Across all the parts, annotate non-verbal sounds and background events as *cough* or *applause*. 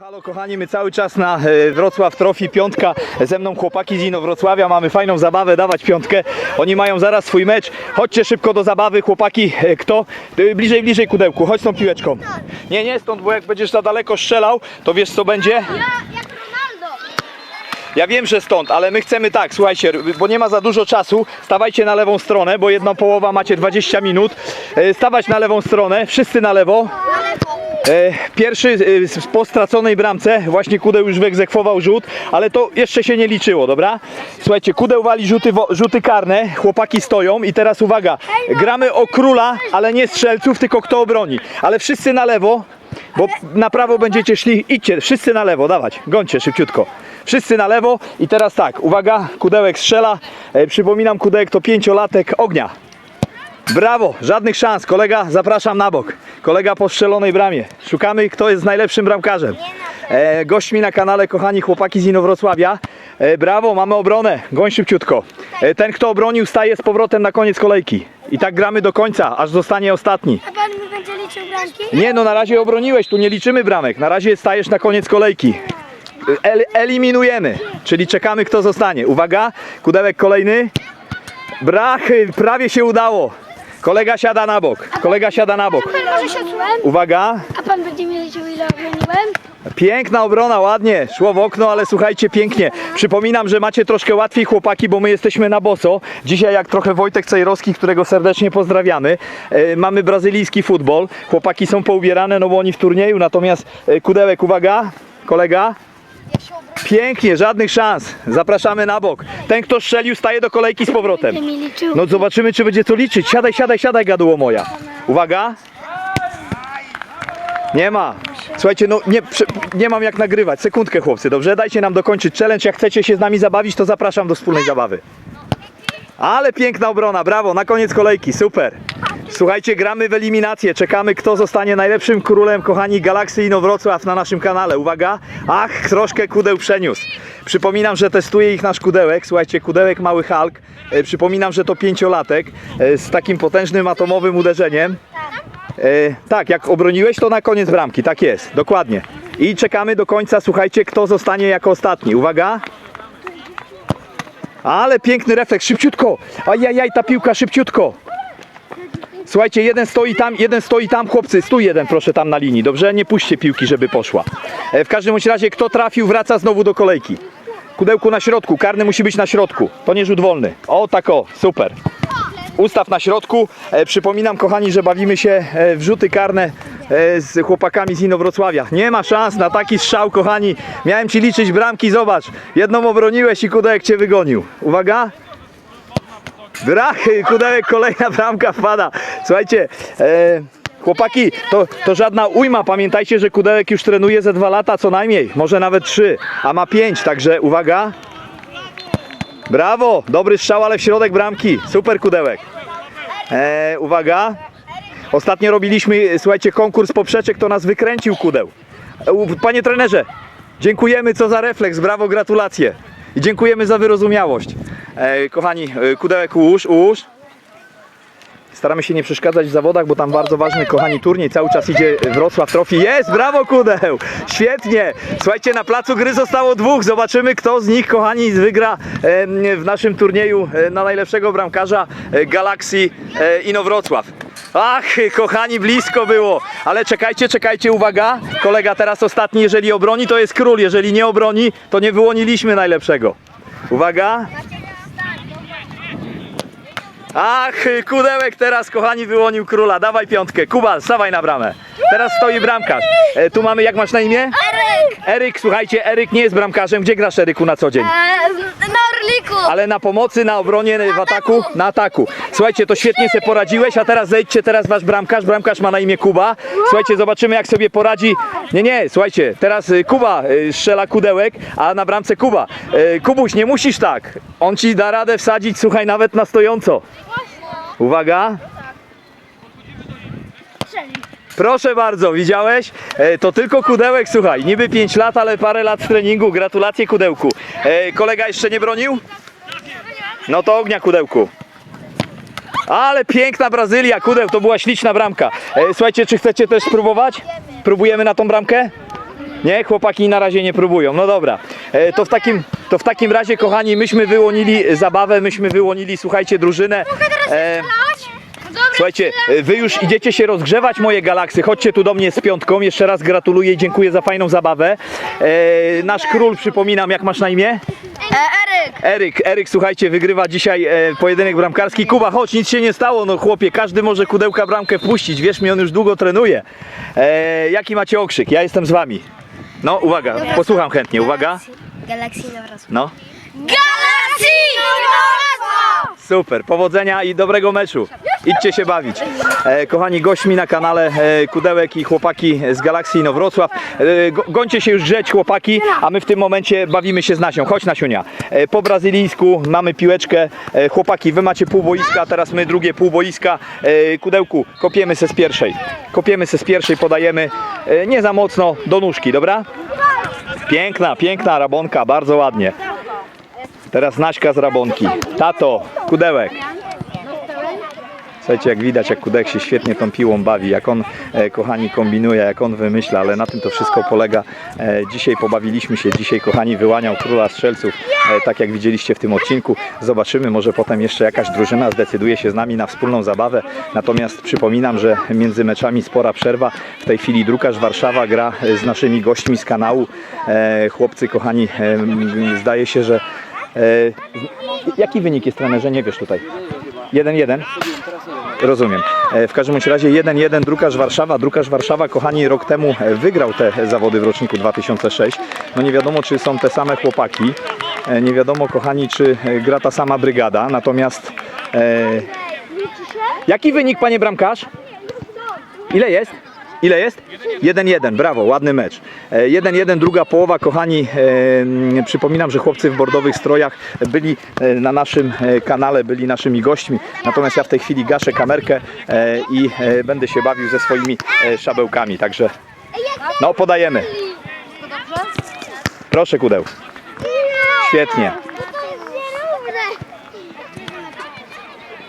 Halo kochani, my cały czas na e, Wrocław Trofi, piątka, ze mną chłopaki z Inowrocławia, mamy fajną zabawę, dawać piątkę, oni mają zaraz swój mecz, chodźcie szybko do zabawy, chłopaki, e, kto? E, Bliżej, bliżej kudełku, chodź z tą piłeczką. Nie, nie stąd, bo jak będziesz za daleko strzelał, to wiesz co będzie? Ja, jak Ronaldo. Ja wiem, że stąd, ale my chcemy tak, słuchajcie, bo nie ma za dużo czasu, stawajcie na lewą stronę, bo jedna połowa macie 20 minut, stawać na lewą stronę, wszyscy na lewo, Pierwszy e, po straconej bramce, właśnie Kudeł już wyegzekwował rzut, ale to jeszcze się nie liczyło, dobra? Słuchajcie, Kudeł wali rzuty, rzuty karne, chłopaki stoją i teraz uwaga, gramy o króla, ale nie strzelców, tylko kto obroni. Ale wszyscy na lewo, bo na prawo będziecie szli, idźcie, wszyscy na lewo, dawać, gońcie szybciutko. Wszyscy na lewo i teraz tak, uwaga, Kudełek strzela, e, przypominam, Kudełek to pięciolatek ognia. Brawo, żadnych szans. Kolega, zapraszam na bok. Kolega po strzelonej bramie. Szukamy, kto jest najlepszym bramkarzem. E, gośćmi na kanale, kochani chłopaki z Inowrocławia. E, brawo, mamy obronę. Goń szybciutko. E, ten, kto obronił, staje z powrotem na koniec kolejki. I tak gramy do końca, aż zostanie ostatni. A pan mi będzie liczył bramki? Nie, no na razie obroniłeś, tu nie liczymy bramek. Na razie stajesz na koniec kolejki. El, eliminujemy, czyli czekamy, kto zostanie. Uwaga, kudełek kolejny. Brachy, prawie się udało. Kolega siada na bok. Kolega siada na bok. Pan może? Uwaga, A pan będzie liczył ile obroniłem? piękna obrona, ładnie. Szło w okno, ale słuchajcie, pięknie. Przypominam, że macie troszkę łatwiej chłopaki, bo my jesteśmy na boso. Dzisiaj jak trochę Wojtek Cejrowski, którego serdecznie pozdrawiamy. E, mamy brazylijski futbol. Chłopaki są poubierane, no bo oni w turnieju, natomiast e, kudełek, uwaga, kolega. Pięknie, żadnych szans. Zapraszamy na bok. Ten, kto strzelił, staje do kolejki z powrotem. No zobaczymy, czy będzie co liczyć. Siadaj, siadaj, siadaj, gaduło moja. Uwaga. Nie ma. Słuchajcie, no nie, nie mam jak nagrywać. Sekundkę, chłopcy, dobrze? Dajcie nam dokończyć challenge. Jak chcecie się z nami zabawić, to zapraszam do wspólnej zabawy. Ale piękna obrona, brawo, na koniec kolejki, super. Słuchajcie, gramy w eliminację. Czekamy, kto zostanie najlepszym królem, kochani, Galaksy Inowrocław na naszym kanale. Uwaga, ach, troszkę kudeł przeniósł. Przypominam, że testuje ich nasz kudełek. Słuchajcie, kudełek Mały Hulk. E, Przypominam, że to pięciolatek e, z takim potężnym atomowym uderzeniem. E, tak, jak obroniłeś, to na koniec bramki. Tak jest, dokładnie. I czekamy do końca, słuchajcie, kto zostanie jako ostatni. Uwaga. Ale piękny refleks, szybciutko. Ajajaj, ta piłka szybciutko. Słuchajcie, jeden stoi tam, jeden stoi tam, chłopcy, stój jeden proszę tam na linii, dobrze? Nie puśćcie piłki, żeby poszła. E, w każdym razie, kto trafił, wraca znowu do kolejki. Kudełku na środku, karny musi być na środku. To nie rzut wolny. O, tak o, super. Ustaw na środku. E, przypominam, kochani, że bawimy się e, w rzuty karne z chłopakami z Inowrocławia. Nie ma szans na taki strzał, kochani. Miałem ci liczyć bramki, zobacz. Jedną obroniłeś i kudełek cię wygonił. Uwaga. Brachy, kudełek, kolejna bramka wpada. Słuchajcie, e, chłopaki, to, to żadna ujma. Pamiętajcie, że kudełek już trenuje ze dwa lata co najmniej, może nawet trzy, a ma pięć, także uwaga. Brawo, dobry strzał, ale w środek bramki. Super kudełek. E, uwaga. Ostatnio robiliśmy, słuchajcie, konkurs poprzeczek, to nas wykręcił kudeł. Panie trenerze, dziękujemy, co za refleks, brawo, gratulacje. I dziękujemy za wyrozumiałość. E, kochani, e, kudełek ułóż, ułóż. Staramy się nie przeszkadzać w zawodach, bo tam bardzo ważny, kochani, turniej. Cały czas idzie Wrocław Trophy. Jest, brawo kudeł! Świetnie! Słuchajcie, na placu gry zostało dwóch. Zobaczymy, kto z nich, kochani, wygra em, w naszym turnieju e, na najlepszego bramkarza e, Galaxy e, Inowrocław. Ach, kochani, blisko było. Ale czekajcie, czekajcie, uwaga. Kolega teraz ostatni, jeżeli obroni, to jest król. Jeżeli nie obroni, to nie wyłoniliśmy najlepszego. Uwaga. Ach, kudełek teraz, kochani, wyłonił króla. Dawaj piątkę. Kuba, stawaj na bramę. Teraz stoi bramkarz. E, tu mamy, jak masz na imię? Eryk! Eryk, słuchajcie, Eryk nie jest bramkarzem. Gdzie grasz, Eryku, na co dzień? E, na Orliku! Ale na pomocy, na obronie, w ataku? Na ataku. Słuchajcie, to świetnie sobie poradziłeś, a teraz zejdźcie teraz wasz bramkarz. Bramkarz ma na imię Kuba. Słuchajcie, zobaczymy jak sobie poradzi. Nie, nie, słuchajcie, teraz y, Kuba y, strzela kudełek, a na bramce Kuba. Y, Kubuś, nie musisz tak. On ci da radę wsadzić, słuchaj, nawet na stojąco. Uwaga. Proszę bardzo, widziałeś? E, to tylko kudełek, słuchaj, niby 5 lat, ale parę lat treningu. Gratulacje kudełku. E, kolega jeszcze nie bronił? No to ognia kudełku. Ale piękna Brazylia, kudeł, to była śliczna bramka. E, słuchajcie, czy chcecie też spróbować? Próbujemy na tą bramkę? Nie, chłopaki na razie nie próbują. No dobra, e, to w takim, to w takim razie, kochani, myśmy wyłonili zabawę, myśmy wyłonili, słuchajcie, drużynę. E, Słuchajcie, e, wy już idziecie się rozgrzewać, moje galaksy. Chodźcie tu do mnie z piątką. Jeszcze raz gratuluję i dziękuję za fajną zabawę. E, nasz król, przypominam, jak masz na imię? Eryk. Eryk, Eryk, słuchajcie, wygrywa dzisiaj e, pojedynek bramkarski. Kuba, chodź, nic się nie stało, no chłopie, każdy może kudełka bramkę wpuścić. Wierz mi, on już długo trenuje. E, jaki macie okrzyk? Ja jestem z wami. No, uwaga, posłucham chętnie, uwaga. Galaxy na. No, Galaxy! Super, powodzenia i dobrego meczu. Idźcie się bawić. E, kochani gośćmi na kanale e, Kudełek i chłopaki z Galaxii Inowrocław. E, go, gońcie się już grzeć chłopaki, a my w tym momencie bawimy się z Nasią. Chodź Nasiunia. E, po brazylijsku mamy piłeczkę. E, chłopaki, wy macie pół boiska, teraz my drugie pół boiska. E, kudełku, kopiemy se z pierwszej. Kopiemy se z pierwszej, podajemy e, nie za mocno do nóżki, dobra? Piękna, piękna rabonka, bardzo ładnie. Teraz Naśka z rabonki. Tato, kudełek. Słuchajcie, jak widać, jak Kudek się świetnie tą piłą bawi, jak on, e, kochani, kombinuje, jak on wymyśla, ale na tym to wszystko polega. E, dzisiaj pobawiliśmy się, dzisiaj, kochani, wyłaniał króla strzelców, e, tak jak widzieliście w tym odcinku. Zobaczymy, może potem jeszcze jakaś drużyna zdecyduje się z nami na wspólną zabawę. Natomiast przypominam, że między meczami spora przerwa. W tej chwili drukarz Warszawa gra z naszymi gośćmi z kanału. Chłopcy, kochani, zdaje się, że... E, jaki wynik jest trenerze? Nie wiesz tutaj. 1-1? Rozumiem. E, W każdym razie 1-1 drukarz Warszawa. Drukarz Warszawa, kochani, rok temu e, wygrał te zawody w roczniku 2006. No nie wiadomo, czy są te same chłopaki. Nie wiadomo, kochani, czy gra ta sama brygada. Natomiast e, jaki wynik, panie bramkarz? Ile jest? Ile jest? 1-1, brawo, ładny mecz. E, 1-1, druga połowa, kochani, e, przypominam, że chłopcy w bordowych strojach byli e, na naszym e, kanale, byli naszymi gośćmi, natomiast ja w tej chwili gaszę kamerkę e, i e, będę się bawił ze swoimi e, szabełkami, także no podajemy. Proszę kudeł. Świetnie.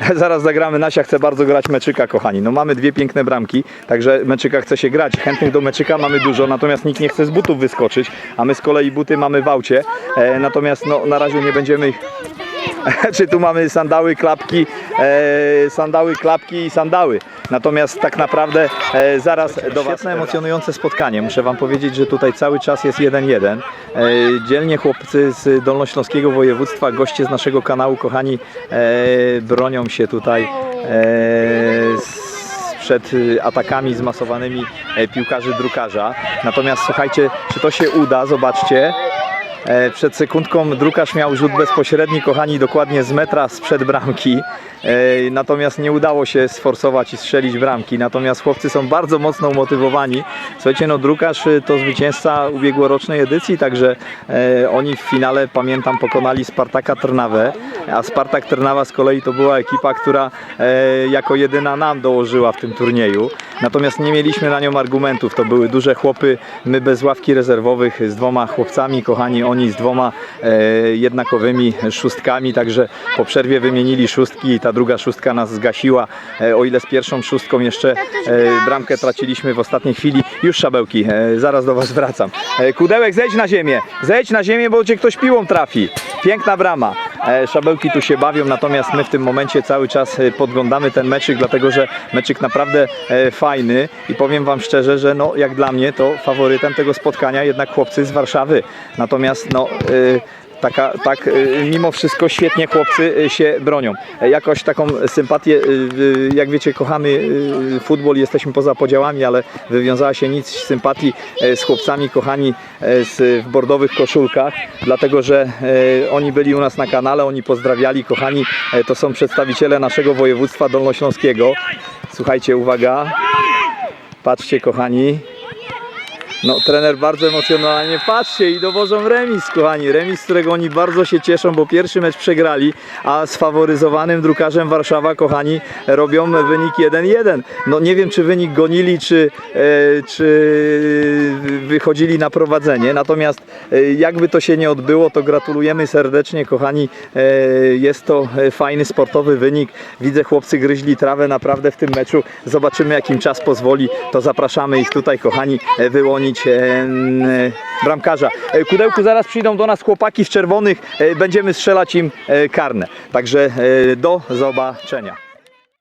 *laughs* Zaraz zagramy. Nasia chce bardzo grać meczyka, kochani. No mamy dwie piękne bramki, także meczyka chce się grać. Chętnych do meczyka mamy dużo, natomiast nikt nie chce z butów wyskoczyć, a my z kolei buty mamy w aucie. E, natomiast no, na razie nie będziemy ich... *laughs* Czy tu mamy sandały, klapki, e, sandały, klapki i sandały. Natomiast tak naprawdę e, zaraz do Was... Świetne, emocjonujące spotkanie. Muszę Wam powiedzieć, że tutaj cały czas jest 1-1. E, dzielnie chłopcy z Dolnośląskiego Województwa, goście z naszego kanału, kochani, e, bronią się tutaj e, przed atakami zmasowanymi e, piłkarzy drukarza. Natomiast słuchajcie, czy to się uda, zobaczcie. E, Przed sekundką drukarz miał rzut bezpośredni, kochani, dokładnie z metra sprzed bramki. E, Natomiast nie udało się sforsować i strzelić bramki. Natomiast chłopcy są bardzo mocno umotywowani. Słuchajcie, no drukarz y, to zwycięzca ubiegłorocznej edycji, także e, oni w finale, pamiętam, pokonali Spartaka Trnawę, a Spartak Trnawa z kolei to była ekipa, która jako jedyna nam dołożyła w tym turnieju. Natomiast nie mieliśmy na nią argumentów. To były duże chłopy, my bez ławki rezerwowych z dwoma chłopcami, kochani, oni z dwoma e, jednakowymi szóstkami, także po przerwie wymienili szóstki i ta druga szóstka nas zgasiła. E, o ile z pierwszą szóstką jeszcze e, bramkę traciliśmy w ostatniej chwili. Już szabełki, zaraz do Was wracam. Kudełek, zejdź na ziemię, zejdź na ziemię, bo Cię ktoś piłą trafi. Piękna brama. E, Szabełki tu się bawią, natomiast my w tym momencie cały czas e, podglądamy ten meczyk, dlatego że meczyk naprawdę e, fajny i powiem Wam szczerze, że no, jak dla mnie to faworytem tego spotkania jednak chłopcy z Warszawy. Natomiast no, taka, tak y, mimo wszystko świetnie chłopcy y, się bronią. E, Jakoś taką sympatię, y, jak wiecie, kochamy futbol, jesteśmy poza podziałami, ale wywiązała się nic sympatii e, z chłopcami, kochani, e, z, w bordowych koszulkach, dlatego że oni byli u nas na kanale, oni pozdrawiali, kochani, to są przedstawiciele naszego województwa dolnośląskiego. Słuchajcie, uwaga, patrzcie, kochani, no, trener bardzo emocjonalnie. Patrzcie i dowożą remis, kochani. Remis, z którego oni bardzo się cieszą, bo pierwszy mecz przegrali, a z faworyzowanym drukarzem Warszawa, kochani, robią wynik 1-1. No nie wiem, czy wynik gonili, czy, e, czy wychodzili na prowadzenie. Natomiast e, jakby to się nie odbyło, to gratulujemy serdecznie, kochani. E, jest to e, fajny sportowy wynik. Widzę, chłopcy gryźli trawę naprawdę w tym meczu. Zobaczymy, jak im czas pozwoli. To zapraszamy ich tutaj, kochani. Wyłonili bronić e, e, bramkarza. E, Kudełku zaraz przyjdą do nas chłopaki w czerwonych, będziemy strzelać im karne. Także do zobaczenia.